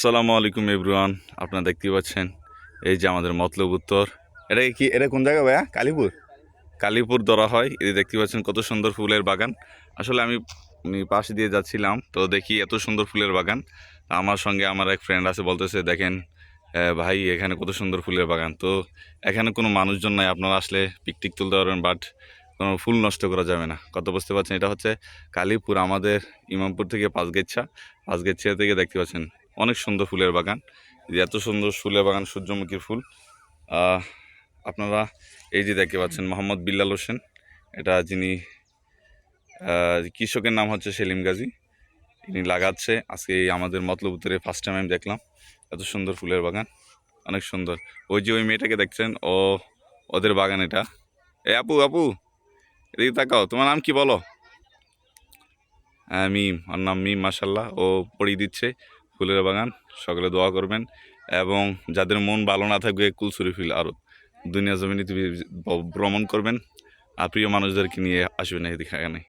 আসসালামু আলাইকুম এভরিওয়ান, আপনারা দেখতে পাচ্ছেন, এই যে আমাদের মতলব উত্তর। এটা কি, এটা কোন জায়গা ভাইয়া? কালীপুর? কালীপুর ধরা হয়, এই দেখতে পাচ্ছেন কত সুন্দর ফুলের বাগান। আসলে আমি পাশে দিয়ে যাচ্ছিলাম, তো দেখি এত সুন্দর ফুলের বাগান। আমার সঙ্গে আমার এক ফ্রেন্ড আছে, বলতেছে, দেখেন ভাই, এখানে কত সুন্দর ফুলের বাগান। তো এখানে কোনো মানুষজন নাই, আপনারা আসলে পিকটিক তুলতে পারবেন বাট কোনো ফুল নষ্ট করা যাবে না। কত বুঝতে পারছেন? এটা হচ্ছে কালীপুর, আমাদের ইমামপুর থেকে পাঁচগেচ্ছা। পাঁচগেচ্ছা থেকে দেখতে পাচ্ছেন অনেক সুন্দর ফুলের বাগান। এত সুন্দর ফুলের বাগান, সূর্যমুখীর ফুল। আপনারা এই যে দেখতে পাচ্ছেন, মোহাম্মদ বিল্লাল হোসেন। এটা যিনি কৃষকের নাম হচ্ছে সেলিম গাজী। ইনি লাগাচ্ছে। আজকে আমাদের মতলব উত্তরে ফার্স্ট টাইম আমি দেখলাম। এত সুন্দর ফুলের বাগান। অনেক সুন্দর। ওই যে ওই মেয়েটাকে দেখছেন, ও, ওদের বাগান এটা। এ আপু আপু, এদিকে তাকাও। তোমার নাম কি বলো? হ্যাঁ মিম। ওর নাম মিম মাসাল্লাহ ও পড়িয়ে দিচ্ছে। ফুলের বাগান, সকলে দোয়া করবেন এবং যাদের মন ভালো না থাকবে কুলসুরি ফিল আরও দুনিয়া জমিনে ভ্রমণ করবেন। আর প্রিয় মানুষদেরকে নিয়ে আসবেন এখানে।